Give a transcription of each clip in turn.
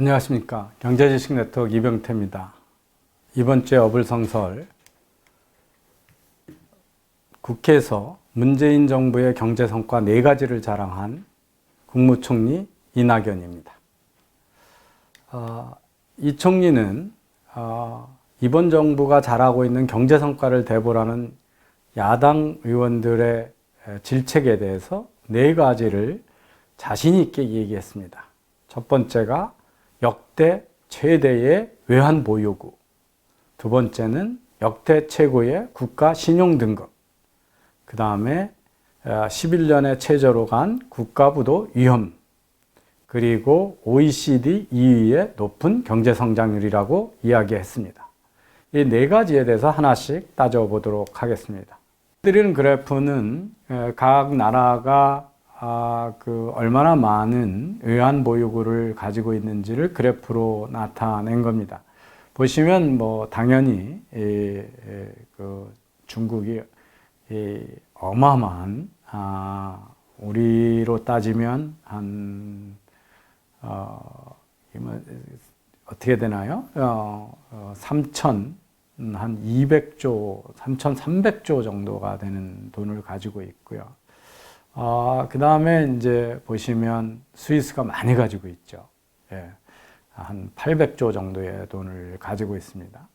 안녕하십니까. 경제지식 네트워크 이병태입니다. 이번 주에 어불성설 국회에서 문재인 정부의 경제 성과 네 가지를 자랑한 국무총리 이낙연입니다. 어, 이 총리는 어, 이번 정부가 잘하고 있는 경제 성과를 대보라는 야당 의원들의 질책에 대해서 네 가지를 자신 있게 얘기했습니다. 첫 번째가 역대 최대의 외환 보유고, 두 번째는 역대 최고의 국가 신용 등급, 그 다음에 11년의 최저로 간 국가부도 위험, 그리고 OECD 2위의 높은 경제 성장률이라고 이야기했습니다. 이 네 가지에 대해서 하나씩 따져보도록 하겠습니다. 드리는 그래프는 각 나라가 아, 그 얼마나 많은 외환 보유고를 가지고 있는지를 그래프로 나타낸 겁니다. 보시면 뭐 당연히 이, 이, 그 중국이 이 어마어마한 아, 우리로 따지면 한 어, 어떻게 되나요? 어, 어, 3천 한 200조, 3,300조 정도가 되는 돈을 가지고 있고요. 아, 그 다음에 이제 보시면 스위스가 많이 가지고 있죠. 예. 한 800조 정도의 돈을 가지고 있습니다.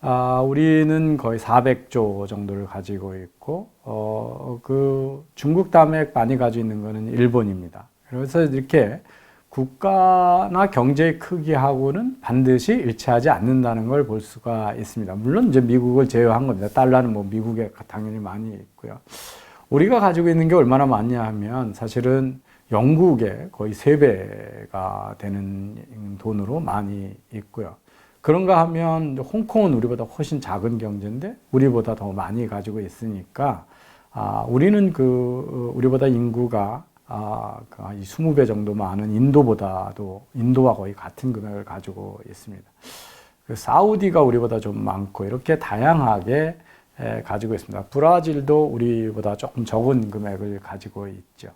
아, 우리는 거의 400조 정도를 가지고 있고, 어, 그 중국 다음에 많이 가지고 있는 거는 일본입니다. 그래서 이렇게 국가나 경제의 크기하고는 반드시 일치하지 않는다는 걸 볼 수가 있습니다. 물론 이제 미국을 제외한 겁니다. 달러는 뭐 미국에 당연히 많이 있고요. 우리가 가지고 있는 게 얼마나 많냐 하면 사실은 영국의 거의 세배가 되는 돈으로 많이 있고요. 그런가 하면 홍콩은 우리보다 훨씬 작은 경제인데 우리보다 더 많이 가지고 있으니까 아, 우리는 그 우리보다 인구가 아, 그한 20배 정도 많은 인도보다도 인도와 거의 같은 금액을 가지고 있습니다. 그 사우디가 우리보다 좀 많고 이렇게 다양하게 가지고 있습니다. 브라질도 우리보다 조금 적은 금액을 가지고 있죠.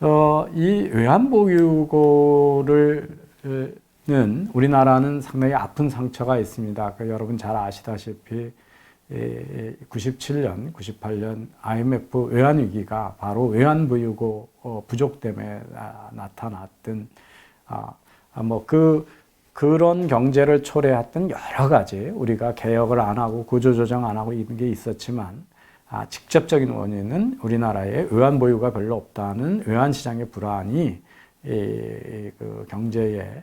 어, 이 외환보유고를 는 우리나라는 상당히 아픈 상처가 있습니다. 그 여러분 잘 아시다시피 97년, 98년 IMF 외환위기가 바로 외환보유고 어, 부족 때문에 나타났던, 아, 뭐 그, 그런 경제를 초래했던 여러 가지 우리가 개혁을 안 하고 구조조정 안 하고 이런 게 있었지만 아, 직접적인 원인은 우리나라의 외환 보유가 별로 없다는 외환 시장의 불안이 이, 그 경제의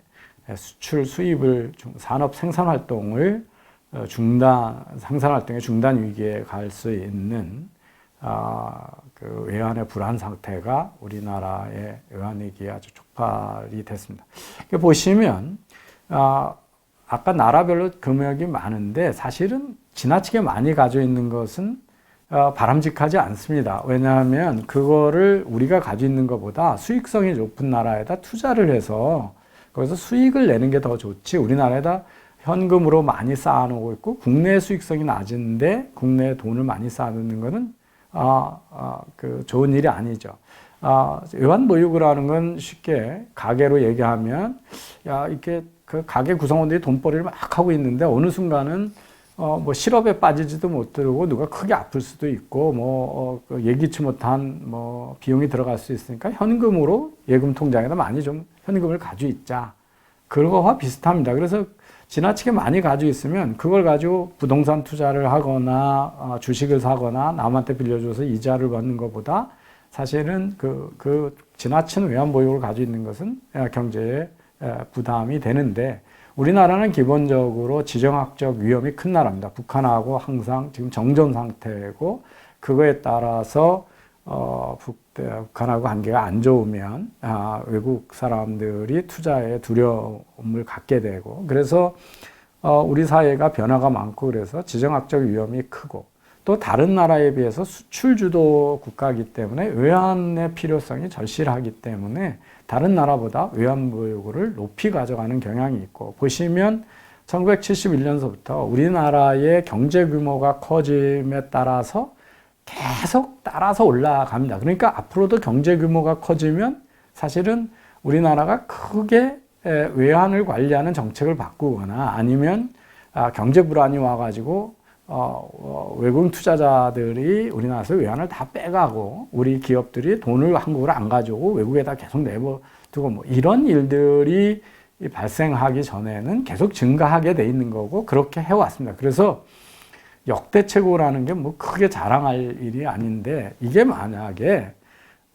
수출 수입을 산업 생산 활동을 어, 중단 생산 활동의 중단 위기에 갈 수 있는 아, 그 외환의 불안 상태가 우리나라의 외환 위기에 아주 촉발이 됐습니다. 보시면 아, 아까 나라별로 금액이 많은데 사실은 지나치게 많이 가지고 있는 것은 어, 바람직하지 않습니다. 왜냐하면 그거를 우리가 가지고 있는 것보다 수익성이 높은 나라에다 투자를 해서 거기서 수익을 내는 게 더 좋지 우리나라에다 현금으로 많이 쌓아놓고 있고 국내 수익성이 낮은데 국내에 돈을 많이 쌓아놓는 것은 아, 아, 그 좋은 일이 아니죠. 아, 외환보유고라는 건 쉽게 가계로 얘기하면 야 이렇게 그 가게 구성원들이 돈벌이를 막 하고 있는데 어느 순간은 어, 뭐 실업에 빠지지도 못하고 누가 크게 아플 수도 있고 뭐 어, 그 예기치 못한 뭐 비용이 들어갈 수 있으니까 현금으로 예금 통장에다 많이 좀 현금을 가지고 있자. 그거와 비슷합니다. 그래서 지나치게 많이 가지고 있으면 그걸 가지고 부동산 투자를 하거나 어, 주식을 사거나 남한테 빌려줘서 이자를 받는 것보다 사실은 그, 그 지나친 외환 보유를 가지고 있는 것은 경제에 부담이 되는데 우리나라는 기본적으로 지정학적 위험이 큰 나라입니다. 북한하고 항상 지금 정전 상태고 그거에 따라서 어, 북, 북한하고 관계가 안 좋으면 아, 외국 사람들이 투자에 두려움을 갖게 되고 그래서 어, 우리 사회가 변화가 많고 그래서 지정학적 위험이 크고 또 다른 나라에 비해서 수출 주도 국가이기 때문에 외환의 필요성이 절실하기 때문에 다른 나라보다 외환부 요구를 높이 가져가는 경향이 있고 보시면 1971년서부터 우리나라의 경제 규모가 커짐에 따라서 계속 따라서 올라갑니다. 그러니까 앞으로도 경제 규모가 커지면 사실은 우리나라가 크게 에, 외환을 관리하는 정책을 바꾸거나 아니면 아, 경제 불안이 와가지고 어, 어, 외국인 투자자들이 우리나라에서 외환을 다 빼가고 우리 기업들이 돈을 한국으로 안 가져오고 외국에다 계속 내버두고 뭐 이런 일들이 발생하기 전에는 계속 증가하게 돼 있는 거고 그렇게 해왔습니다. 그래서 역대 최고라는 게 뭐 크게 자랑할 일이 아닌데 이게 만약에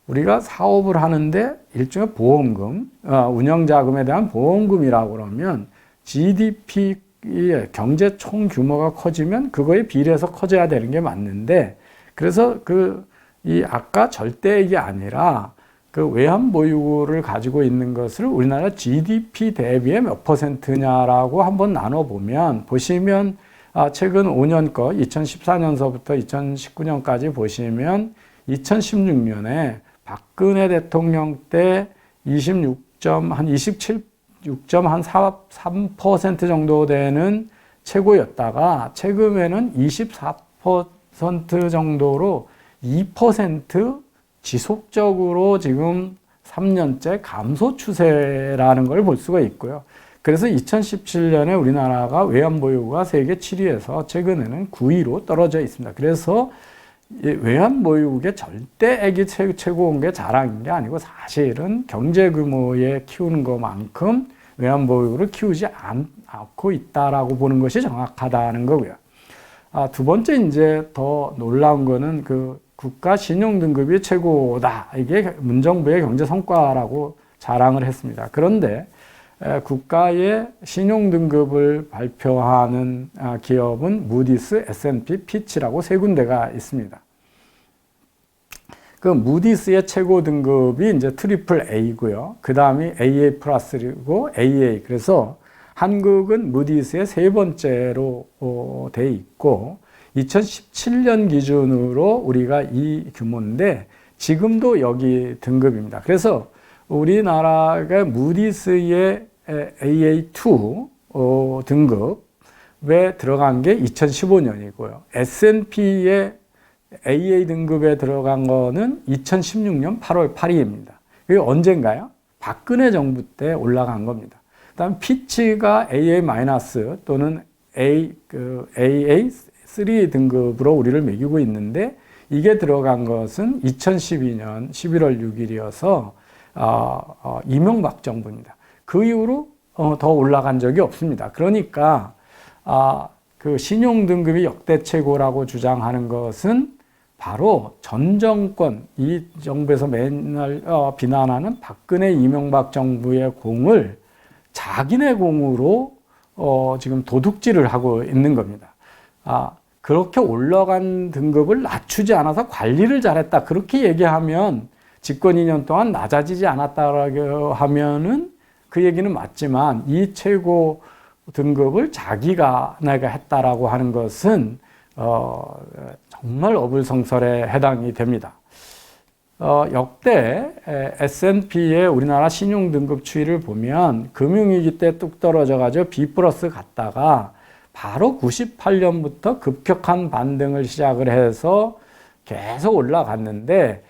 우리가 사업을 하는데 일종의 보험금, 어, 운영자금에 대한 보험금이라고 그러면 GDP 의 경제 총 규모가 커지면 그거에 비례해서 커져야 되는 게 맞는데 그래서 그 이 아까 절대액이 아니라 그 외환 보유고를 가지고 있는 것을 우리나라 GDP 대비에 몇 퍼센트냐라고 한번 나눠 보면 보시면 아, 최근 5년 거 2014년서부터 2019년까지 보시면 2016년에 박근혜 대통령 때 26점 한 27, 6.3% 정도 되는 최고였다가 최근에는 24% 정도로 2% 지속적으로 지금 3년째 감소 추세라는 걸 볼 수가 있고요. 그래서 2017년에 우리나라가 외환보유고가 세계 7위에서 최근에는 9위로 떨어져 있습니다. 그래서 외환보유국의 절대액이 최고인 게 자랑인 게 아니고 사실은 경제 규모에 키우는 것만큼 외환보유고를 키우지 않고 있다라고 보는 것이 정확하다는 거고요. 아, 두 번째 이제 더 놀라운 거는 그 국가 신용 등급이 최고다. 이게 문정부의 경제 성과라고 자랑을 했습니다. 그런데 국가의 신용 등급을 발표하는 아, 기업은 무디스, S&P, 피치라고 세 군데가 있습니다. 그 무디스의 최고 등급이 이제 트리플 A고요. 그 다음이 AA 플러스고 AA. 그래서 한국은 무디스의 세 번째로 어, 돼 있고 2017년 기준으로 우리가 이 규모인데 지금도 여기 등급입니다. 그래서 우리나라가 무디스의 AA2 어, 등급에 들어간 게 2015년이고요. S&P의 AA 등급에 들어간 거는 2016년 8월 8일입니다. 이게 언젠가요? 박근혜 정부 때 올라간 겁니다. 그다음 피치가 AA- 또는 A 그 AA3 등급으로 우리를 매기고 있는데 이게 들어간 것은 2012년 11월 6일이어서 어, 어, 이명박 정부입니다. 그 이후로 어, 더 올라간 적이 없습니다. 그러니까 아, 그 신용 등급이 역대 최고라고 주장하는 것은 바로 전 정권 이 정부에서 맨날 어, 비난하는 박근혜 이명박 정부의 공을 자기네 공으로 어, 지금 도둑질을 하고 있는 겁니다. 아, 그렇게 올라간 등급을 낮추지 않아서 관리를 잘했다. 그렇게 얘기하면 집권 2년 동안 낮아지지 않았다라고 하면은 그 얘기는 맞지만 이 최고 등급을 자기가 내가 했다라고 하는 것은 어, 정말 어불성설에 해당이 됩니다. 어, 역대 S&P의 우리나라 신용 등급 추이를 보면 금융위기 때 뚝 떨어져 가지고 B 플러스 갔다가 바로 98년부터 급격한 반등을 시작을 해서 계속 올라갔는데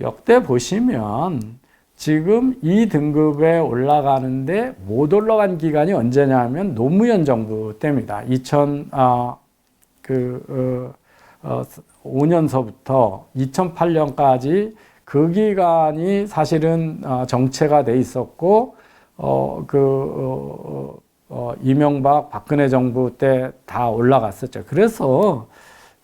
역대 보시면 지금 이 등급에 올라가는데 못 올라간 기간이 언제냐면 노무현 정부 때입니다. 2000, 아, 그, 어, 어, 5년서부터 2008년까지 그 기간이 사실은 어, 정체가 돼 있었고, 어, 그, 어, 어, 이명박, 박근혜 정부 때 다 올라갔었죠. 그래서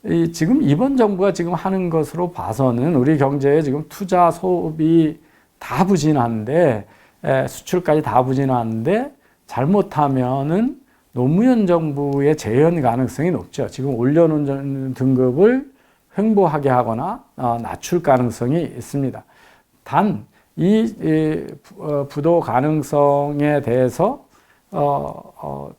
이 지금 이번 정부가 지금 하는 것으로 봐서는 우리 경제에 지금 투자, 소비 다 부진한데, 에, 수출까지 다 부진한데, 잘못하면은 노무현 정부의 재현 가능성이 높죠. 지금 올려놓은 등급을 횡보하게 하거나 어, 낮출 가능성이 있습니다. 단, 이, 이 어, 부도 가능성에 대해서 어, 어,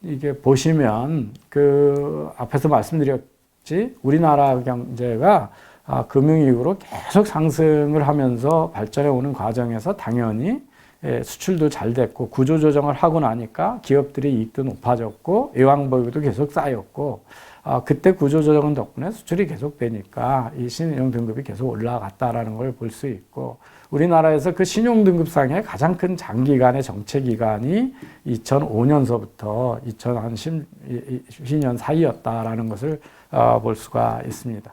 이게 보시면 그 앞에서 말씀드렸지 우리나라 경제가 아, 금융위기로 계속 상승을 하면서 발전해 오는 과정에서 당연히 예, 수출도 잘 됐고 구조 조정을 하고 나니까 기업들의 이익도 높아졌고 예왕보유도 계속 쌓였고 아, 그때 구조 조정 덕분에 수출이 계속 되니까 이 신용 등급이 계속 올라갔다라는 걸 볼 수 있고 우리나라에서 그 신용 등급상의 가장 큰 장기간의 정체 기간이 2005년서부터 2010년 사이였다라는 것을 어, 볼 수가 있습니다.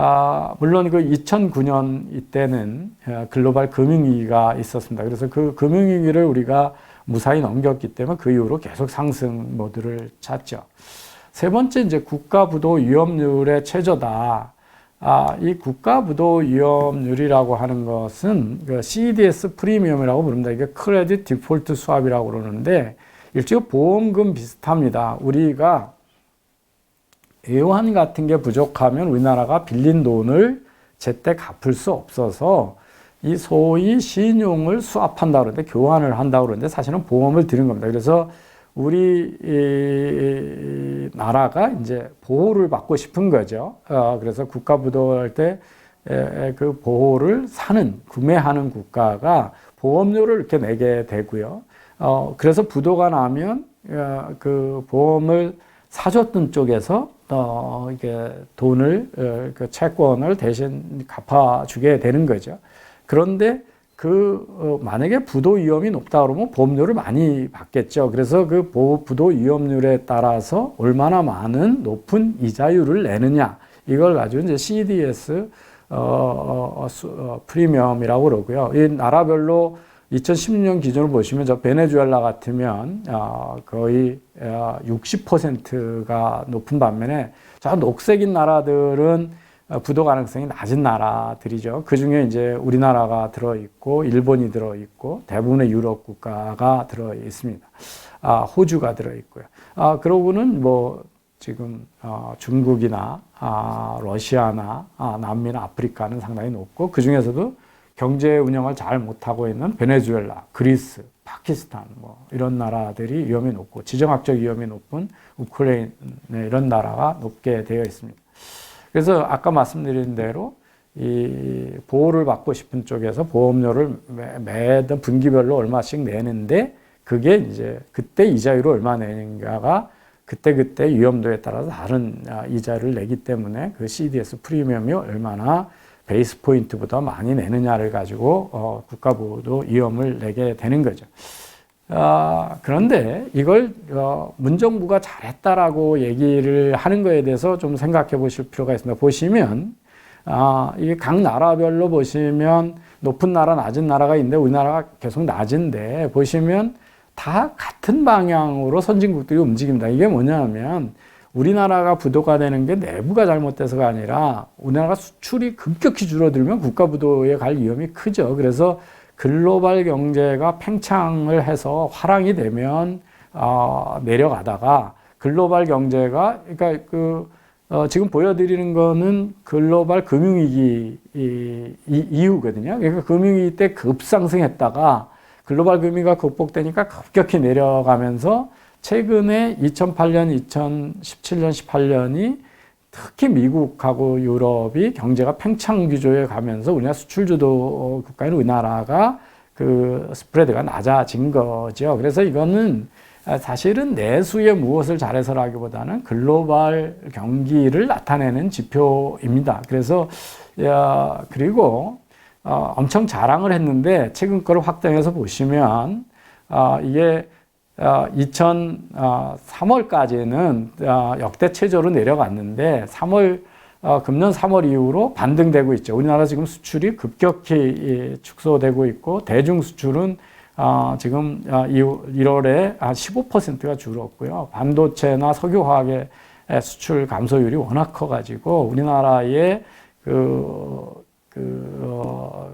아, 물론 그 2009년 이때는 어, 글로벌 금융위기가 있었습니다. 그래서 그 금융위기를 우리가 무사히 넘겼기 때문에 그 이후로 계속 상승 모드를 찾죠. 세 번째 이제 국가부도 위험률의 최저다. 아, 이 국가부도 위험률이라고 하는 것은 그 CDS 프리미엄이라고 부릅니다. 이게 크레딧 디폴트 수합이라고 그러는데 일종의 보험금 비슷합니다. 우리가 애환 같은 게 부족하면 우리나라가 빌린 돈을 제때 갚을 수 없어서 이 소위 신용을 수합한다 그러는데 교환을 한다 그러는데 사실은 보험을 드는 겁니다. 그래서 우리 이 나라가 이제 보호를 받고 싶은 거죠. 어, 그래서 국가 부도할 때 그 보호를 사는 구매하는 국가가 보험료를 이렇게 내게 되고요. 어, 그래서 부도가 나면 어, 그 보험을 사줬던 쪽에서 어, 이게 돈을 어, 그 채권을 대신 갚아주게 되는 거죠. 그런데 그 어, 만약에 부도 위험이 높다 그러면 보험료를 많이 받겠죠. 그래서 그 부도 위험률에 따라서 얼마나 많은 높은 이자율을 내느냐 이걸 가지고 이제 CDS 어, 어, 어, 수, 어, 프리미엄이라고 그러고요. 이 나라별로 2016년 기준으로 보시면 저 베네수엘라 같으면 어, 거의 60%가 높은 반면에 저 녹색인 나라들은 부도 가능성이 낮은 나라들이죠. 그 중에 이제 우리나라가 들어 있고, 일본이 들어 있고, 대부분의 유럽 국가가 들어 있습니다. 아, 호주가 들어 있고요. 아, 그러고는 뭐, 지금, 어, 중국이나, 아, 러시아나, 아, 남미나 아프리카는 상당히 높고, 그 중에서도 경제 운영을 잘 못하고 있는 베네수엘라, 그리스, 파키스탄, 뭐, 이런 나라들이 위험이 높고, 지정학적 위험이 높은 우크라이나 이런 나라가 높게 되어 있습니다. 그래서 아까 말씀드린 대로 이 보호를 받고 싶은 쪽에서 보험료를 매, 매달 분기별로 얼마씩 내는데 그게 이제 그때 이자율을 얼마 내는가가 그때그때 위험도에 따라서 다른 아, 이자를 내기 때문에 그 CDS 프리미엄이 얼마나 베이스 포인트보다 많이 내느냐를 가지고 어, 국가보도 위험을 내게 되는 거죠. 아, 그런데 이걸 어, 문정부가 잘했다라고 얘기를 하는 거에 대해서 좀 생각해 보실 필요가 있습니다. 보시면 아, 이게 각 나라별로 보시면 높은 나라, 낮은 나라가 있는데 우리나라가 계속 낮은데 보시면 다 같은 방향으로 선진국들이 움직입니다. 이게 뭐냐면 우리나라가 부도가 되는 게 내부가 잘못돼서가 아니라 우리나라가 수출이 급격히 줄어들면 국가 부도에 갈 위험이 크죠. 그래서 글로벌 경제가 팽창을 해서 화랑이 되면 어, 내려가다가 글로벌 경제가 그러니까 그 어, 지금 보여드리는 거는 글로벌 금융위기 이, 이, 이후거든요. 그러니까 금융위기 때 급상승했다가 글로벌 금융위기가 극복되니까 급격히 내려가면서 최근에 2008년, 2017년, 18년이 특히 미국하고 유럽이 경제가 팽창 규조에 가면서 우리나라 수출 주도 국가인 우리나라가 그 스프레드가 낮아진 거죠. 그래서 이거는 사실은 내수에 무엇을 잘해서라기보다는 글로벌 경기를 나타내는 지표입니다. 그래서 야, 그리고 어, 엄청 자랑을 했는데 최근 거를 확대해서 보시면 어, 이게 2003월까지는 어, 어, 역대 최저로 내려갔는데 3월 어, 금년 3월 이후로 반등되고 있죠. 우리나라 지금 수출이 급격히 축소되고 있고 대중 수출은 지금 1월에 한 15%가 줄었고요. 반도체나 석유화학의 수출 감소율이 워낙 커가지고 우리나라의 그, 그, 어,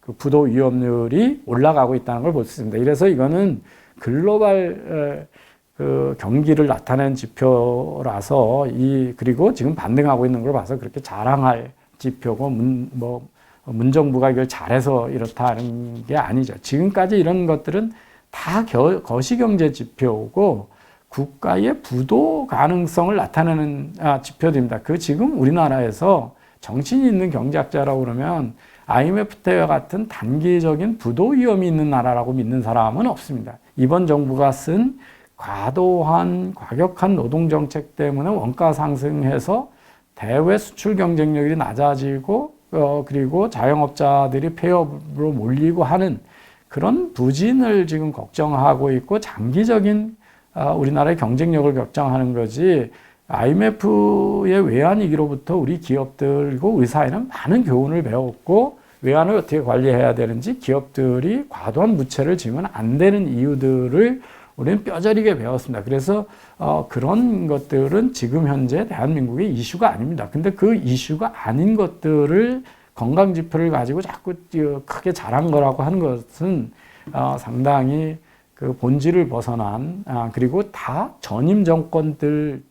그 부도 위험률이 올라가고 있다는 걸 볼 수 있습니다. 이래서 이거는 글로벌 그 경기를 나타낸 지표라서 이 그리고 지금 반등하고 있는 걸 봐서 그렇게 자랑할 지표고 문, 뭐 문정부가 이걸 잘해서 이렇다는 게 아니죠. 지금까지 이런 것들은 다 겨, 거시경제 지표고 국가의 부도 가능성을 나타내는 아, 지표들입니다. 그 지금 우리나라에서 정신이 있는 경제학자라고 그러면 IMF 때와 같은 단기적인 부도 위험이 있는 나라라고 믿는 사람은 없습니다. 이번 정부가 쓴 과도한 과격한 노동 정책 때문에 원가 상승해서 대외 수출 경쟁력이 낮아지고 어, 그리고 자영업자들이 폐업으로 몰리고 하는 그런 부진을 지금 걱정하고 있고 장기적인 아, 우리나라의 경쟁력을 걱정하는 거지 IMF의 외환위기로부터 우리 기업들과 우리 사회는 많은 교훈을 배웠고 외환을 어떻게 관리해야 되는지 기업들이 과도한 부채를 지면 안 되는 이유들을 우리는 뼈저리게 배웠습니다. 그래서 어, 그런 것들은 지금 현재 대한민국의 이슈가 아닙니다. 근데 그 이슈가 아닌 것들을 건강 지표를 가지고 자꾸 크게 잘한 거라고 하는 것은 어, 상당히 그 본질을 벗어난 아, 그리고 다 전임 정권들의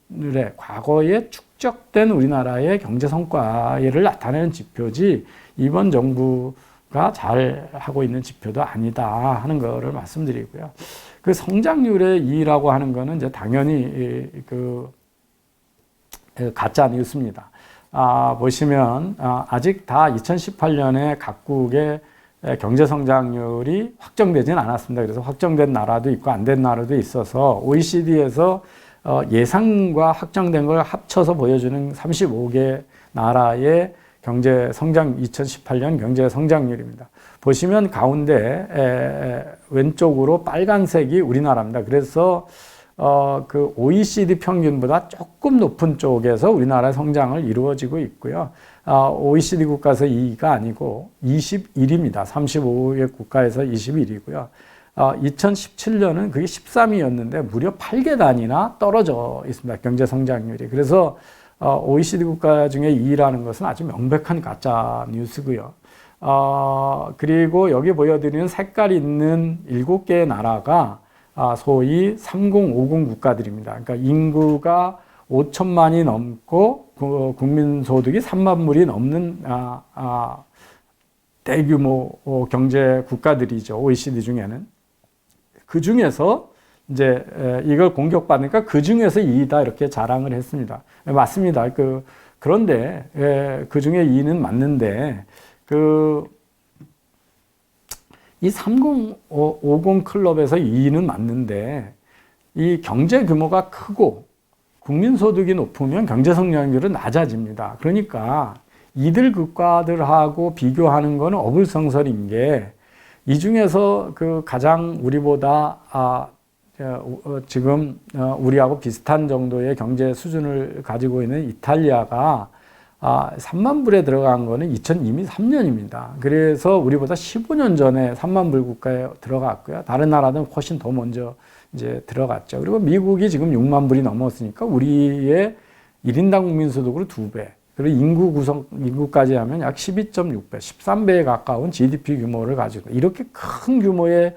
과거에 축적된 우리나라의 경제 성과를 나타내는 지표지 이번 정부가 잘 하고 있는 지표도 아니다 하는 거를 말씀드리고요. 그 성장률의 이라고 하는 거는 이제 당연히 그 가짜 뉴스입니다. 아, 보시면 아, 아직 다 2018년에 각국의 경제 성장률이 확정되지는 않았습니다. 그래서 확정된 나라도 있고 안 된 나라도 있어서 OECD에서 어, 예상과 확정된 걸 합쳐서 보여주는 35개 나라의 경제 성장 2018년 경제 성장률입니다. 보시면 가운데 에, 왼쪽으로 빨간색이 우리나라입니다. 그래서 어, 그 OECD 평균보다 조금 높은 쪽에서 우리나라의 성장을 이루어지고 있고요. 어, OECD 국가에서 2위가 아니고 21입니다. 35개 국가에서 21이고요. 어, 2017년은 그게 13위였는데 무려 8계단이나 떨어져 있습니다. 경제 성장률이. 그래서 어, OECD 국가 중에 2위라는 것은 아주 명백한 가짜 뉴스고요. 어, 그리고 여기 보여드리는 색깔 있는 7개의 나라가 아, 소위 3050 국가들입니다. 그러니까 인구가 5천만이 넘고 국민 소득이 3만 불이 넘는 아, 아, 대규모 어, 경제 국가들이죠. OECD 중에는. 그 중에서 이제 이걸 공격받으니까 그 중에서 2위다 이렇게 자랑을 했습니다. 맞습니다. 그 그런데 그 중에 2위는 맞는데 그 이 3050 클럽에서 2위는 맞는데 이 경제 규모가 크고 국민 소득이 높으면 경제 성장률은 낮아집니다. 그러니까 이들 국가들하고 비교하는 것은 어불성설인 게 이 중에서 그 가장 우리보다 아 어, 지금 어, 우리하고 비슷한 정도의 경제 수준을 가지고 있는 이탈리아가 아, 3만 불에 들어간 거는 2000 이미 3년입니다. 그래서 우리보다 15년 전에 3만 불 국가에 들어갔고요. 다른 나라는 훨씬 더 먼저 이제 들어갔죠. 그리고 미국이 지금 6만 불이 넘었으니까 우리의 1인당 국민소득으로 2배. 그리고 인구 구성, 인구까지 하면 약 12.6배, 13배에 가까운 GDP 규모를 가지고 이렇게 큰 규모의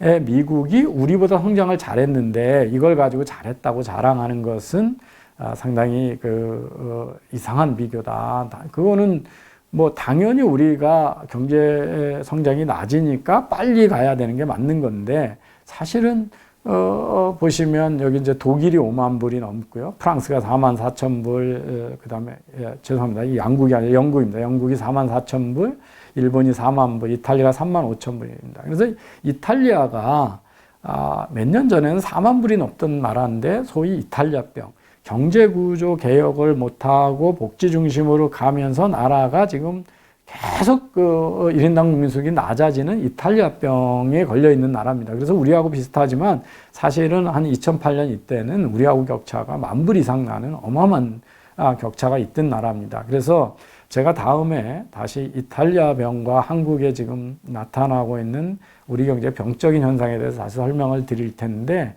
미국이 우리보다 성장을 잘했는데 이걸 가지고 잘했다고 자랑하는 것은 아, 상당히 그 어, 이상한 비교다. 그거는 뭐 당연히 우리가 경제 성장이 낮으니까 빨리 가야 되는 게 맞는 건데 사실은 어, 어 보시면 여기 이제 독일이 5만 불이 넘고요. 프랑스가 4만 4천 불, 어, 그 다음에, 예, 죄송합니다. 이 양국이 아니라 영국입니다. 영국이 4만 4천 불, 일본이 4만 불, 이탈리아가 3만 5천 불입니다. 그래서 이탈리아가 아, 몇 년 전에는 4만 불이 넘던 나라인데 소위 이탈리아병. 경제 구조 개혁을 못하고 복지 중심으로 가면서 나라가 지금 계속 그 1인당 국민소득이 낮아지는 이탈리아병에 걸려 있는 나라입니다. 그래서 우리하고 비슷하지만 사실은 한 2008년 이때는 우리하고 격차가 만 불 이상 나는 어마어마한 아, 격차가 있던 나라입니다. 그래서 제가 다음에 다시 이탈리아 병과 한국에 지금 나타나고 있는 우리 경제 병적인 현상에 대해서 다시 설명을 드릴 텐데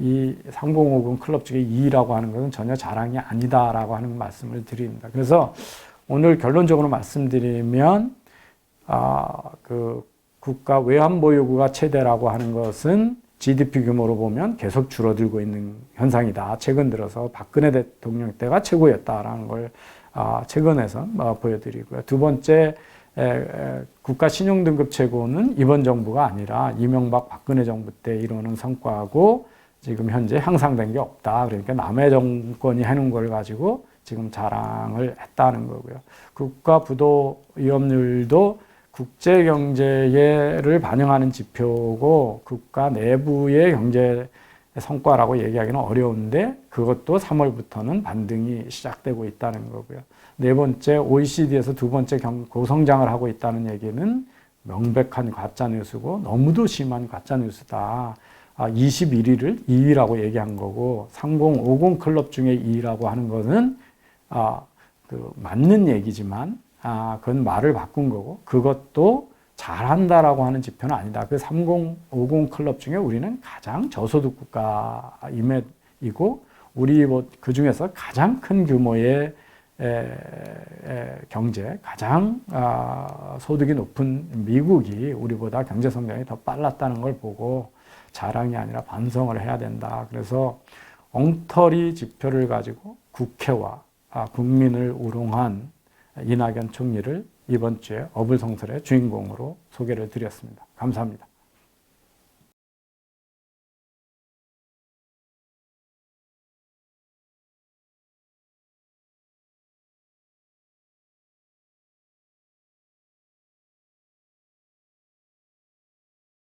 이 3050 클럽 중에 2라고 하는 것은 전혀 자랑이 아니다라고 하는 말씀을 드립니다. 그래서 오늘 결론적으로 말씀드리면 아, 그 국가 외환 보유고가 최대라고 하는 것은 GDP 규모로 보면 계속 줄어들고 있는 현상이다. 최근 들어서 박근혜 대통령 때가 최고였다라는 걸 아, 최근에서 뭐 보여드리고요. 두 번째 국가 신용등급 최고는 이번 정부가 아니라 이명박 박근혜 정부 때 이루는 성과고 지금 현재 향상된 게 없다. 그러니까 남의 정권이 해놓은 걸 가지고 지금 자랑을 했다는 거고요. 국가 부도 위험률도 국제 경제를 반영하는 지표고 국가 내부의 경제 성과라고 얘기하기는 어려운데 그것도 3월부터는 반등이 시작되고 있다는 거고요. 네 번째 OECD에서 두 번째 경- 고성장을 하고 있다는 얘기는 명백한 가짜 뉴스고 너무도 심한 가짜 뉴스다. 아, 21위를 2위라고 얘기한 거고 3050 클럽 중에 2위라고 하는 것은 아, 그 맞는 얘기지만 아, 그건 말을 바꾼 거고 그것도 잘한다라고 하는 지표는 아니다. 그 3050 클럽 중에 우리는 가장 저소득 국가임이고 우리 뭐 그 중에서 가장 큰 규모의 에, 에, 경제, 가장 아, 소득이 높은 미국이 우리보다 경제 성장이 더 빨랐다는 걸 보고 자랑이 아니라 반성을 해야 된다. 그래서 엉터리 지표를 가지고 국회와 아, 국민을 우롱한 이낙연 총리를 이번 주에 어불성설의 주인공으로 소개를 드렸습니다. 감사합니다.